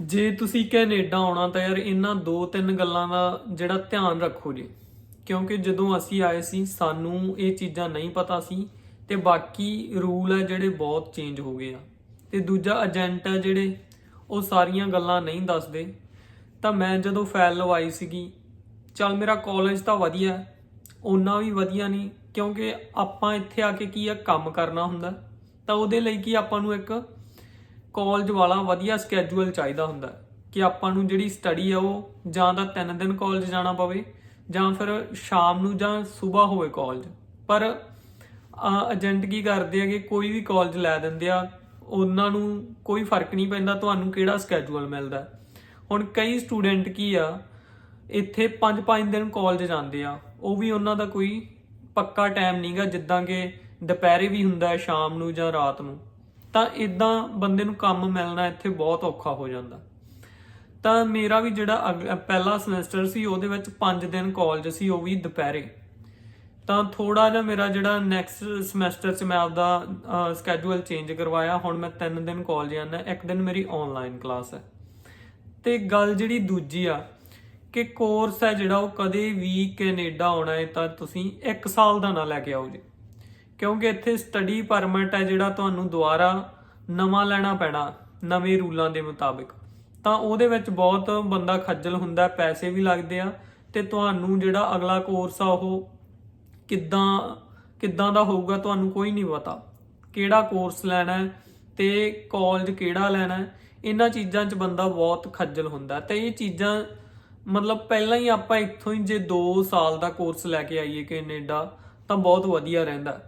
ਜੇ ਤੁਸੀਂ ਕੈਨੇਡਾ ਆਉਣਾ ਤਾਂ ਯਾਰ ਇਹਨਾਂ ਦੋ ਤਿੰਨ ਗੱਲਾਂ ਦਾ ਜਿਹੜਾ ਧਿਆਨ ਰੱਖੋ ਜੀ। ਕਿਉਂਕਿ ਜਦੋਂ ਅਸੀਂ ਆਏ ਸੀ ਸਾਨੂੰ ਇਹ ਚੀਜ਼ਾਂ ਨਹੀਂ ਪਤਾ ਸੀ ਤੇ ਬਾਕੀ ਰੂਲ ਹੈ ਜਿਹੜੇ ਬਹੁਤ ਚੇਂਜ ਹੋ ਗਏ ਆ। ਤੇ ਦੂਜਾ ਏਜੰਟ ਹੈ ਜਿਹੜੇ ਉਹ ਸਾਰੀਆਂ ਗੱਲਾਂ ਨਹੀਂ ਦੱਸਦੇ। ਤਾਂ ਮੈਂ ਜਦੋਂ ਫਾਈਲ ਲਵਾਈ ਸੀਗੀ ਚੱਲ ਮੇਰਾ ਕਾਲਜ ਤਾਂ ਵਧੀਆ ਹੈ, ਉਹਨਾਂ ਵੀ ਵਧੀਆ ਨਹੀਂ ਕਿਉਂਕਿ ਆਪਾਂ ਇੱਥੇ ਆ ਕੇ ਕੀ ਆ ਕੰਮ ਕਰਨਾ ਹੁੰਦਾ। ਤਾਂ ਉਹਦੇ ਲਈ ਕੀ ਆਪਾਂ ਨੂੰ ਇੱਕ ਕਾਲਜ ਵਾਲਾ ਵਧੀਆ ਸਕੇਜੂਲ ਚਾਹੀਦਾ ਹੁੰਦਾ ਕਿ ਆਪਾਂ ਨੂੰ ਜਿਹੜੀ ਸਟੱਡੀ ਆ ਉਹ ਜਾਂ ਤਾਂ 3 ਦਿਨ ਕਾਲਜ ਜਾਣਾ ਪਵੇ ਜਾਂ ਫਿਰ ਸ਼ਾਮ ਨੂੰ ਜਾਂ ਸਵੇਰ ਹੋਵੇ ਕਾਲਜ ਪਰ ਏਜੰਟ ਕੀ ਕਰਦੇ ਆ ਕਿ ਕੋਈ ਵੀ ਕਾਲਜ ਲੈ ਦਿੰਦੇ ਆ, ਉਹਨਾਂ ਨੂੰ ਕੋਈ ਫ਼ਰਕ ਨਹੀਂ ਪੈਂਦਾ ਤੁਹਾਨੂੰ ਕਿਹੜਾ ਸਕੇਜੂਲ ਮਿਲਦਾ। ਹੁਣ ਕਈ ਸਟੂਡੈਂਟ ਕੀ ਆ, ਇੱਥੇ 5-5 ਦਿਨ ਕਾਲਜ ਜਾਂਦੇ ਆ, ਉਹ ਵੀ ਉਹਨਾਂ ਦਾ ਕੋਈ ਪੱਕਾ ਟਾਈਮ ਨਹੀਂਗਾ ਜਿੱਦਾਂ ਕਿ ਦੁਪਹਿਰੇ ਵੀ ਹੁੰਦਾ ਸ਼ਾਮ ਨੂੰ ਜਾਂ ਰਾਤ ਨੂੰ। ਤਾਂ ਇਦਾਂ ਬੰਦੇ ਨੂੰ ਕੰਮ ਮਿਲਣਾ ਇੱਥੇ ਬਹੁਤ ਔਖਾ ਹੋ ਜਾਂਦਾ। ਤਾਂ ਮੇਰਾ ਵੀ ਜਿਹੜਾ ਪਹਿਲਾ ਸਮੈਸਟਰ ਸੀ, ਉਹਦੇ ਵਿੱਚ 5 ਦਿਨ ਕਾਲਜ ਸੀ, ਉਹ ਵੀ ਦੁਪਹਿਰੇ। ਤਾਂ ਥੋੜਾ ਜਿਹਾ ਮੇਰਾ ਜਿਹੜਾ ਨੈਕਸਟ ਸਮੈਸਟਰ 'ਚ ਮੈਂ ਆਪਦਾ ਸਕੇਜੂਲ ਚੇਂਜ ਕਰਵਾਇਆ। ਹੁਣ ਮੈਂ 3 ਦਿਨ ਕਾਲਜ ਜਾਂਦਾ, ਇੱਕ ਦਿਨ ਮੇਰੀ ਆਨਲਾਈਨ ਕਲਾਸ ਹੈ। ਤੇ ਗੱਲ ਜਿਹੜੀ ਦੂਜੀ ਆ, ਕਿ ਕੋਰਸ ਹੈ ਜਿਹੜਾ ਉਹ ਕਦੇ ਵੀ ਕੈਨੇਡਾ ਆਉਣਾ ਹੈ, ਤਾਂ ਤੁਸੀਂ 1 ਸਾਲ ਦਾ ਨਾ ਲੈ ਕੇ ਆਓ ਜੀ। ਕਿਉਂਕਿ ਇੱਥੇ ਸਟੱਡੀ ਪਰਮਿਟ ਹੈ ਜਿਹੜਾ ਤੁਹਾਨੂੰ ਦੁਬਾਰਾ ਨਵਾਂ ਲੈਣਾ ਪੈਣਾ, ਨਵੇਂ ਰੂਲਾਂ ਦੇ ਮੁਤਾਬਿਕ। ਤਾਂ ਉਹਦੇ ਵਿੱਚ ਬਹੁਤ ਬੰਦਾ ਖੱਜਲ ਹੁੰਦਾ, ਪੈਸੇ ਵੀ ਲੱਗਦੇ ਆ, ਤੇ ਤੁਹਾਨੂੰ ਜਿਹੜਾ ਅਗਲਾ ਕੋਰਸ ਆ ਉਹ ਕਿੱਦਾਂ ਕਿੱਦਾਂ ਦਾ ਹੋਊਗਾ ਤੁਹਾਨੂੰ ਕੋਈ ਨਹੀਂ ਪਤਾ। ਕਿਹੜਾ ਕੋਰਸ ਲੈਣਾ ਹੈ ਤੇ ਕਾਲਜ ਕਿਹੜਾ ਲੈਣਾ ਹੈ, ਇਹਨਾਂ ਚੀਜ਼ਾਂ 'ਚ ਬੰਦਾ ਬਹੁਤ ਖੱਜਲ ਹੁੰਦਾ। ਤੇ ਇਹ ਚੀਜ਼ਾਂ, ਮਤਲਬ ਪਹਿਲਾਂ ਹੀ ਆਪਾਂ ਇੱਥੋਂ ਹੀ ਜੇ 2 ਸਾਲ ਦਾ ਕੋਰਸ ਲੈ ਕੇ ਆਈਏ ਕੈਨੇਡਾ, ਤਾਂ ਬਹੁਤ ਵਧੀਆ ਰਹਿੰਦਾ।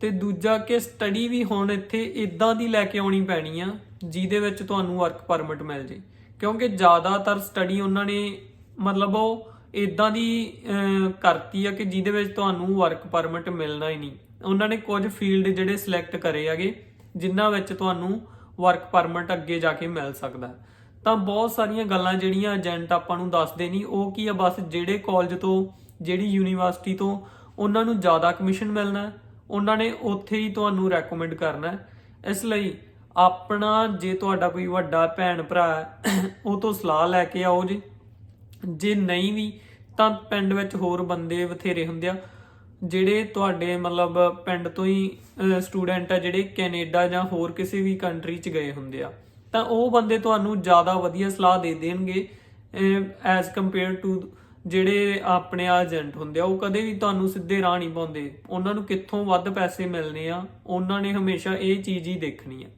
ਤੇ ਦੂਜਾ ਕਿ ਸਟੱਡੀ ਵੀ ਹੁਣ ਇੱਥੇ ਇਦਾਂ ਦੀ ਲੈ ਕੇ ਆਉਣੀ ਪੈਣੀ ਆ, ਜਿਹਦੇ ਵਿੱਚ ਤੁਹਾਨੂੰ ਵਰਕ ਪਰਮਿਟ ਮਿਲ ਜੇ। ਕਿਉਂਕਿ ਜ਼ਿਆਦਾਤਰ ਸਟੱਡੀ ਉਹਨਾਂ ਨੇ ਮਤਲਬ ਉਹ ਇਦਾਂ ਦੀ ਕਰਤੀ ਆ ਕਿ ਜਿਹਦੇ ਵਿੱਚ ਤੁਹਾਨੂੰ ਵਰਕ ਪਰਮਿਟ ਮਿਲਣਾ ਹੀ ਨਹੀਂ। ਉਹਨਾਂ ਨੇ ਕੁਝ ਫੀਲਡ ਜਿਹੜੇ ਸਿਲੈਕਟ ਕਰੇ ਹੈਗੇ, ਜਿਨ੍ਹਾਂ ਵਿੱਚ ਤੁਹਾਨੂੰ ਵਰਕ ਪਰਮਿਟ ਅੱਗੇ ਜਾ ਕੇ ਮਿਲ ਸਕਦਾ। ਤਾਂ ਬਹੁਤ ਸਾਰੀਆਂ ਗੱਲਾਂ ਜਿਹੜੀਆਂ ਏਜੰਟ ਆਪਾਂ ਨੂੰ ਦੱਸਦੇ ਨਹੀਂ, ਉਹ ਕੀ ਆ, ਬਸ ਜਿਹੜੇ ਕਾਲਜ ਤੋਂ, ਜਿਹੜੀ ਯੂਨੀਵਰਸਿਟੀ ਤੋਂ ਉਹਨਾਂ ਨੂੰ ਜ਼ਿਆਦਾ ਕਮਿਸ਼ਨ ਮਿਲਣਾ ਉਹਨਾਂ ਨੇ ਉੱਥੇ ਹੀ ਤੁਹਾਨੂੰ ਰეკਮੈਂਡ ਕਰਨਾ ਇਸ ਲਈ ਆਪਣਾ ਜੇ ਤੁਹਾਡਾ ਕੋਈ ਵੱਡਾ ਭੈਣ ਭਰਾ ਉਹ ਤੋਂ ਸਲਾਹ ਲੈ ਕੇ ਆਓ ਜੀ। ਜੇ ਨਹੀਂ ਵੀ, ਤਾਂ ਪਿੰਡ ਵਿੱਚ ਹੋਰ ਬੰਦੇ ਬਥੇਰੇ ਹੁੰਦੇ ਆ, ਜਿਹੜੇ ਤੁਹਾਡੇ ਮਤਲਬ ਪਿੰਡ ਤੋਂ ਹੀ ਸਟੂਡੈਂਟ ਆ ਜਿਹੜੇ ਕੈਨੇਡਾ ਜਾਂ ਹੋਰ ਕਿਸੇ ਵੀ ਕੰਟਰੀ 'ਚ ਗਏ ਹੁੰਦੇ ਆ। ਤਾਂ ਉਹ ਬੰਦੇ ਤੁਹਾਨੂੰ ਜ਼ਿਆਦਾ ਵਧੀਆ ਸਲਾਹ ਦੇ ਦੇਣਗੇ ਐਜ਼ ਕੰਪੇਅਰ ਟੂ ਜਿਹੜੇ ਆਪਣੇ ਏਜੰਟ ਹੁੰਦੇ ਆ, ਉਹ ਕਦੇ ਵੀ ਤੁਹਾਨੂੰ ਸਿੱਧੇ ਰਾਹ ਨਹੀਂ ਪਾਉਂਦੇ। ਉਹਨਾਂ ਨੂੰ ਕਿੱਥੋਂ ਵੱਧ ਪੈਸੇ ਮਿਲਨੇ ਆ, ਉਹਨਾਂ ਨੇ ਹਮੇਸ਼ਾ ਇਹ ਚੀਜ਼ ਹੀ ਦੇਖਣੀ ਆ।